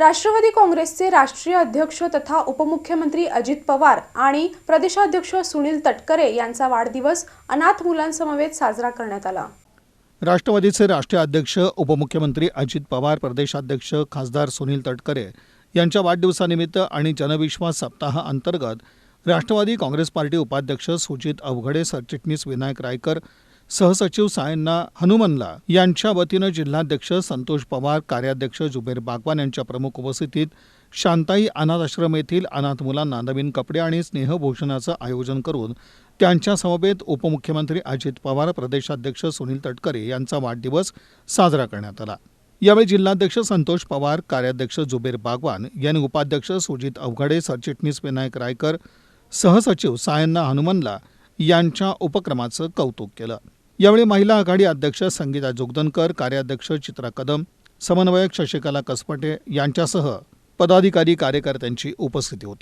राष्ट्रवादी काँग्रेसचे राष्ट्रीय अध्यक्ष तथा उपमुख्यमंत्री अजित पवार आणि प्रदेशाध्यक्ष सुनील तटकरे यांचा वाढदिवस अनाथ मुलांसमवेत साजरा करण्यात आला. राष्ट्रवादीचे राष्ट्रीय अध्यक्ष उपमुख्यमंत्री अजित पवार प्रदेशाध्यक्ष खासदार सुनील तटकरे यांच्या वाढदिवसानिमित्त आणि जनविश्वास सप्ताह अंतर्गत राष्ट्रवादी काँग्रेस पार्टी उपाध्यक्ष सुजित अवघडे सरचिटणीस विनायक रायकर सहसचिव सायन्ना हनुमनला यांच्या वतीनं जिल्हाध्यक्ष संतोष पवार कार्याध्यक्ष जुबेर बागवान यांच्या प्रमुख उपस्थितीत शांताई अनाथ आश्रम येथील अनाथ मुलांना नवीन कपडे आणि स्नेहभूषणाचं आयोजन करून त्यांच्या समवेत उपमुख्यमंत्री अजित पवार प्रदेशाध्यक्ष सुनील तटकरे यांचा वाढदिवस साजरा करण्यात आला. यावेळी जिल्हाध्यक्ष संतोष पवार कार्याध्यक्ष जुबेर बागवान यांनी उपाध्यक्ष सुजित अवघडे सरचिटणीस विनायक रायकर सहसचिव सायन्ना हनुमनला यांच्या उपक्रमाचं कौतुक केलं. यावेळी महिला आघाडी अध्यक्ष संगीता जोगदनकर कार्याध्यक्ष चित्रा कदम समन्वयक शशिकला कसपटे यांच्यासह पदाधिकारी कार्यकर्त्यांची उपस्थिती होती.